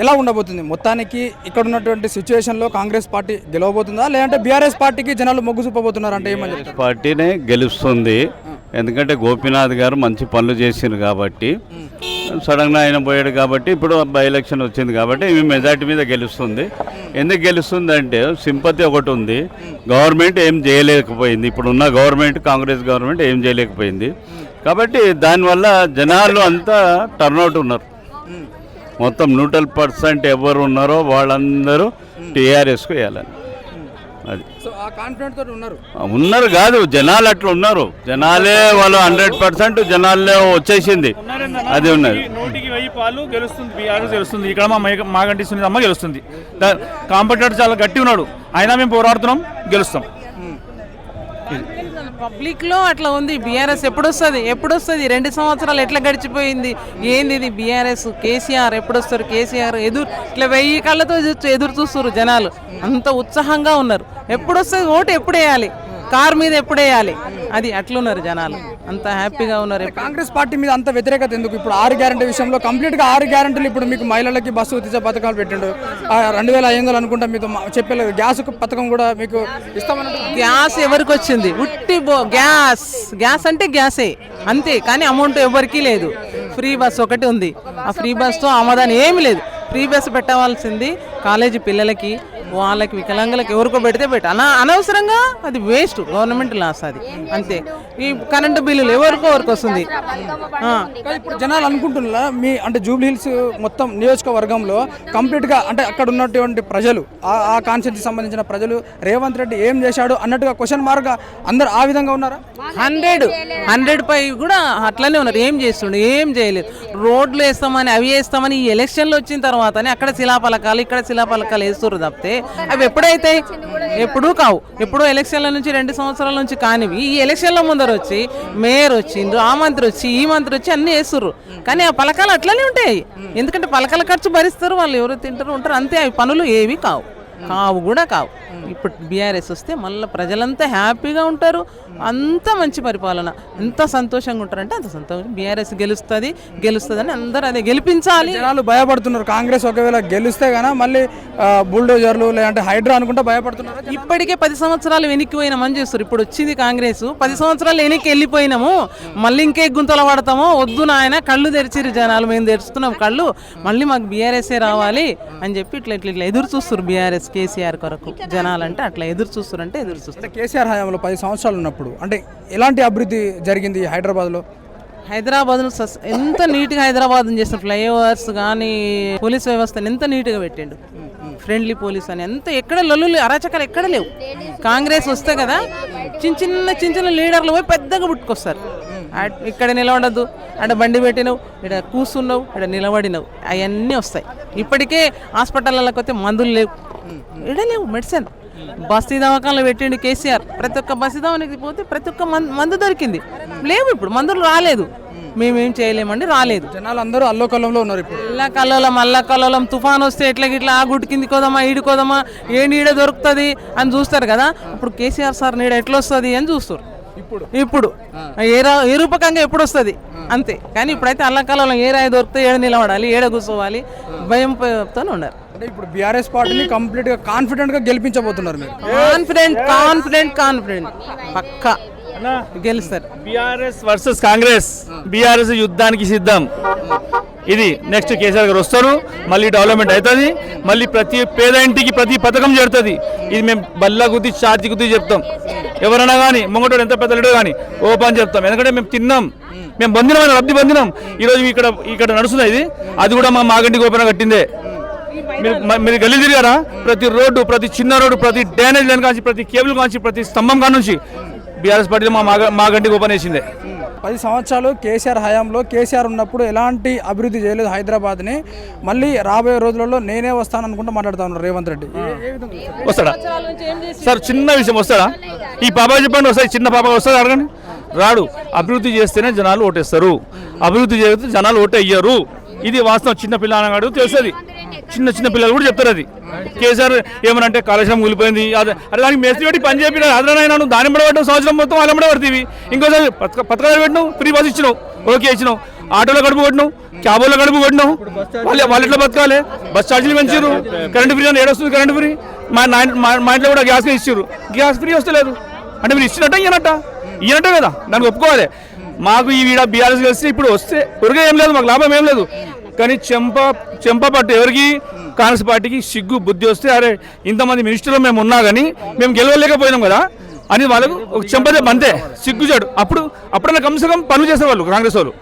ఎలా ఉండబోతుంది? మొత్తానికి ఇక్కడ ఉన్నటువంటి సిచ్యువేషన్లో కాంగ్రెస్ పార్టీ గెలవబోతుందా? లేదంటే బీఆర్ఎస్ పార్టీకి జనాలు మొగ్గు చూపబోతున్నారు అంటే ఏమని పార్టీనే గెలుస్తుంది. ఎందుకంటే గోపీనాథ్ గారు మంచి పనులు చేసిండ్రు కాబట్టి సడన్గా ఆయన పోయాడు కాబట్టి ఇప్పుడు బై ఎలక్షన్ వచ్చింది కాబట్టి ఈమె మెజార్టీ మీద గెలుస్తుంది. ఎందుకు గెలుస్తుంది అంటే సింపతి ఒకటి ఉంది. గవర్నమెంట్ ఏం చేయలేకపోయింది. ఇప్పుడున్న గవర్నమెంట్ కాంగ్రెస్ గవర్నమెంట్ ఏం చేయలేకపోయింది. కాబట్టి దానివల్ల జనాలు అంతా టర్న్అవుట్ ఉన్నారు. మొత్తం న్యూట్రల్ పర్సెంట్ ఎవరు ఉన్నారో వాళ్ళందరూ టీఆర్ఎస్కు వేయాలని. అది. సో ఆ కాన్ఫిడెంట్ తోటి ఉన్నారు? ఉన్నారు కాదు జనాలు అట్లా ఉన్నారు. జనాలే వాళ్ళు హండ్రెడ్ పర్సెంట్ జనాలే వచ్చేసింది. అది ఉన్నది. నూటికి వెయ్యి పాలు గెలుస్తుంది బీఆర్ఎస్ గెలుస్తుంది. ఇక్కడ మా మాగంటి సునీతమ్మ గెలుస్తుంది. కాంపిటేటర్ చాలా గట్టి ఉన్నాడు. అయినా మేము పోరాడుతున్నాం గెలుస్తాం. పబ్లిక్లో అట్లా ఉంది. బీఆర్ఎస్ ఎప్పుడు వస్తుంది ఎప్పుడు వస్తుంది రెండు సంవత్సరాలు ఎట్లా గడిచిపోయింది? ఏంది ఇది? బీఆర్ఎస్ కేసీఆర్ ఎప్పుడు వస్తారు కేసీఆర్ ఎదురు ఇట్లా వెయ్యి కళ్ళతో ఎదురు- ఎదురు చూస్తారు జనాలు. అంత ఉత్సాహంగా ఉన్నారు. ఎప్పుడు వస్తుంది ఓటు ఎప్పుడు వేయాలి? కార్ మీద ఎప్పుడు వేయాలి? అది అట్లున్నారు జనాలు. అంత హ్యాపీగా ఉన్నారు కాంగ్రెస్ పార్టీ మీద అంత వ్యతిరేకత ఎందుకు? ఇప్పుడు ఆరు గ్యారంటీ విషయంలో కంప్లీట్గా ఆరు గ్యారంటీలు ఇప్పుడు మీకు మహిళలకి బస్సు ఉచిత పథకాలు పెట్టిండు. రెండు వేల ఐదు వందలు అనుకుంటా మీతో చెప్పలేదు. గ్యాస్ పథకం కూడా మీకు ఇస్తామన్నట్టు గ్యాస్ ఎవరికి వచ్చింది? ఉట్టి గ్యాస్. గ్యాస్ అంటే గ్యాసే. అంతే. కానీ అమౌంట్ ఎవరికీ లేదు. ఫ్రీ బస్ ఒకటి ఉంది. ఆ ఫ్రీ బస్తో ఆమదాని ఏమీ లేదు. ఫ్రీ బస్ పెట్టవలసింది కాలేజీ పిల్లలకి వాళ్ళకి వికలాంగులకు ఎవరికో పెడితే పెట్ట. అన అనవసరంగా అది వేస్ట్ గవర్నమెంట్ లాస్ అది. అంతే. ఈ కరెంటు బిల్లులు ఎవరికో ఎవరికి వస్తుంది. కానీ ఇప్పుడు జనాలు అనుకుంటున్నా మీ అంటే జూబ్లీ హిల్స్ మొత్తం నియోజకవర్గంలో కంప్లీట్గా అంటే అక్కడ ఉన్నటువంటి ప్రజలు ఆ ఆ కాన్స్టిట్యూన్సీ సంబంధించిన ప్రజలు రేవంత్ రెడ్డి ఏం చేశాడు అన్నట్టుగా క్వశ్చన్ మార్క్ అందరు ఆ విధంగా ఉన్నారా? హండ్రెడ్. హండ్రెడ్ పై కూడా అట్లనే ఉన్నారు. ఏం చేస్తుండే? ఏం చేయలేదు. రోడ్లు వేస్తామని అవి వేస్తామని ఈ ఎలక్షన్లు వచ్చిన తర్వాతనే అక్కడ శిలాపలకాలు ఇక్కడ శిలాపలకాలు వేస్తున్నారు తప్పితే అవి ఎప్పుడైతే ఎప్పుడూ కావు. ఎప్పుడూ ఎలక్షన్ల నుంచి రెండు సంవత్సరాల నుంచి కానివి. ఈ ఎలక్షన్ల ముందర వచ్చి మేయర్ వచ్చిండ్రు ఆ మంత్రి వచ్చి ఈ మంత్రి వచ్చి అన్ని వేస్తుర్రు. కానీ ఆ పలకాలు అట్లనే ఉంటాయి. ఎందుకంటే పలకాల ఖర్చు భరిస్తారు వాళ్ళు ఎవరు తింటారు ఉంటారు. అంతే అవి పనులు ఏవి కావు. కావు కూడా కావు. ఇప్పుడు బీఆర్ఎస్ వస్తే మళ్ళీ ప్రజలంతా హ్యాపీగా ఉంటారు. అంత మంచి పరిపాలన. ఎంత సంతోషంగా ఉంటారంటే అంత సంతోషం. బీఆర్ఎస్ గెలుస్తుంది గెలుస్తుందని అందరూ అదే గెలిపించాలి. జనాలు భయపడుతున్నారు. కాంగ్రెస్ ఒకవేళ గెలిస్తే గానా మళ్ళీ బుల్డోజర్లు లేదంటే హైడ్రా అనుకుంటా భయపడుతున్నారు. ఇప్పటికే పది సంవత్సరాలు వెనక్కి పోయినామని చేస్తారు ఇప్పుడు వచ్చింది కాంగ్రెస్. పది సంవత్సరాలు వెనక్కి వెళ్ళిపోయినాము. మళ్ళీ ఇంకే గుంతలు పడతామో. వద్దు నాయన కళ్ళు తెరిచిరు జనాలు. మేము తెరుస్తున్నాం కళ్ళు. మళ్ళీ మాకు బీఆర్ఎస్ఏ రావాలి అని చెప్పి ఇట్లా ఇట్లా ఇట్లా ఎదురు చూస్తారు బీఆర్ఎస్ కేసీఆర్ కొరకు. జనాలంటే అట్లా ఎదురు చూస్తారు అంటే ఎదురు చూస్తారు కేసీఆర్ హయాంలో పది సంవత్సరాలు ఉన్నప్పుడు అంటే ఎలాంటి అభివృద్ధి జరిగింది హైదరాబాద్లో? హైదరాబాద్ ఎంత నీట్గా హైదరాబాద్ చేసిన ఫ్లైఓవర్స్ కానీ పోలీస్ వ్యవస్థను ఎంత నీట్గా పెట్టిండు. ఫ్రెండ్లీ పోలీస్ అని ఎంత ఎక్కడ లొల్లు అరాచకాలు ఎక్కడ లేవు. కాంగ్రెస్ వస్తే కదా చిన్న చిన్న చిన్న చిన్న లీడర్లు పోయి పెద్దగా పుట్టుకొస్తారు. ఇక్కడ నిలబడద్దు. అక్కడ బండి పెట్టినవు ఇక్కడ కూర్చున్నావు ఇక్కడ నిలబడినవు. అవన్నీ వస్తాయి. ఇప్పటికే హాస్పిటళ్ళకి వస్తే మందులు లేవు. ఇక్కడ లేవు మెడిసిన్. బస్తీ దవాఖానలో పెట్టిండు కేసీఆర్. ప్రతి ఒక్క బస్తీ దవాఖానకి పోతే ప్రతి ఒక్క మందు మందు దొరికింది. లేవు ఇప్పుడు మందులు రాలేదు. మేమేం చేయలేమండి రాలేదు. జనాలు అందరూ అల్లోకల్లంలో ఉన్నారు ఇప్పుడు. ఎల్ల కల్లోలం అల్ల కల్లోలం తుఫాన్ వస్తే ఎట్లా గిట్లా ఆ గుడి కింది కోదమా ఈడు కోదమా ఏ నీడ దొరుకుతుంది అని చూస్తారు కదా. ఇప్పుడు కేసీఆర్ సార్ నీడ ఎట్లా వస్తుంది అని చూస్తారు. ఇప్పుడు. ఇప్పుడు. ఏ రా- ఏ రూపకంగా ఎప్పుడు వస్తుంది? అంతే. కానీ ఇప్పుడైతే అల్ల కల్లోలం ఏ రాయి దొరికితే ఏడ నిలబడాలి ఏడ కూర్చోవాలి? భయంతో ఉన్నారు అంటే ఇప్పుడు బీఆర్ఎస్ పార్టీని కంప్లీట్గా కాన్ఫిడెంట్గా గెలిపించబోతున్నారు మీరు. Confident confident confident. పక్కా. గెలుస్తారు. బీఆర్ఎస్ వర్సెస్ కాంగ్రెస్ బీఆర్ఎస్ యుద్ధానికి సిద్ధం. ఇది నెక్స్ట్ కేసీఆర్ గారు వస్తారు మళ్ళీ డెవలప్మెంట్ అవుతుంది మళ్ళీ ప్రతి పేద ఇంటికి ప్రతి పథకం చేరుతుంది. ఇది మేము బల్ల గుద్ది ఛార్జీ గుద్ది చెప్తాం. ఎవరైనా కానీ ముంగటోడు ఎంత పెద్ద లీడర్ కానీ ఓపెన్ చెప్తాం. ఎందుకంటే మేము తిన్నాం. మేము బందినాం లబ్ధి బందినాం ఈరోజు ఇక్కడ ఇక్కడ నడుస్తుంది ఇది. అది కూడా మా మాగంటి గోపన కట్టిందే. మీరు మీరు గల్లీ తిరిగారా? ప్రతి రోడ్డు ప్రతి చిన్న రోడ్డు ప్రతి డ్రైనేజ్ లైన్ కాంచి ప్రతి కేబుల్ కాంచి ప్రతి స్తంభం కానుంచి బీఆర్ఎస్ పార్టీలో మా మాగ మా గంటికి ఓపెన్ వేసిందే. పది సంవత్సరాలు కేసీఆర్ హయాంలో కేసీఆర్ ఉన్నప్పుడు ఎలాంటి అభివృద్ధి చేయలేదు హైదరాబాద్ని. మళ్ళీ రాబోయే రోజులలో నేనే వస్తాను అనుకుంటూ మాట్లాడుతా ఉన్నారు రేవంత్ రెడ్డి? వస్తాడా? సార్ చిన్న విషయం వస్తాడా? ఈ పాప చెప్పండి వస్తాయి చిన్న పాప వస్తుంది అడగండి. రాడు అభివృద్ధి చేస్తేనే జనాలు ఓటేస్తారు. అభివృద్ధి చేస్తే జనాలు ఓటేయ్యరు. ఇది వాస్తవం చిన్న పిల్ల అనగాడు తెలుస్తుంది. చిన్న చిన్న పిల్లలు కూడా చెప్తారు అది. కేసీఆర్ ఏమనంటే కాలుష్యం కూలిపోయింది అదే అరే దానికి మేస్త్రి పెట్టి పని చెప్పిన అదనైనా నువ్వు దాని సంవత్సరం మొత్తం వాళ్ళ పడితే ఇంకోసారి పథకాలు పెట్టినావు ఫ్రీ బస్ ఇచ్చినావు ఓకే ఇచ్చినావు. ఆటోలో గడుపు కొట్టినావు క్యాబుల్లో గడుపు కొట్టినావు. వాళ్ళు వాళ్ళు ఎట్లా బతకాలి. బస్ ఛార్జీలు పెంచారు కరెంట్ ఫ్రీ అని ఏడొస్తుంది కరెంట్ ఫ్రీ. మా నాయన మా మా ఇంట్లో కూడా గ్యాస్ ఇచ్చారు. గ్యాస్ ఫ్రీ వస్తలేదు. అంటే మీరు ఇచ్చినట్ట ఇయ్యనట్ట ఇయ్యనట్టే కదా. దానికి ఒప్పుకోవాలి. మాకు ఈ వీడ బీఆర్ఎస్ కలిసి ఇప్పుడు వస్తే ఉరిగా ఏం లేదు మాకు లాభం ఏం లేదు. కానీ చెంప చెంప పట్టు ఎవరికి? కాంగ్రెస్ పార్టీకి సిగ్గు బుద్ధి వస్తే అరే ఇంతమంది మినిస్టర్లు మేము ఉన్నా కానీ మేము గెలవలేకపోయినాం కదా అని వాళ్ళకు ఒక చెంపదే బంతే సిగ్గుచాడు అప్పుడు అప్పుడన్నా కమ్సే కమ్ పనులు చేసేవాళ్ళు కాంగ్రెస్ వాళ్ళు.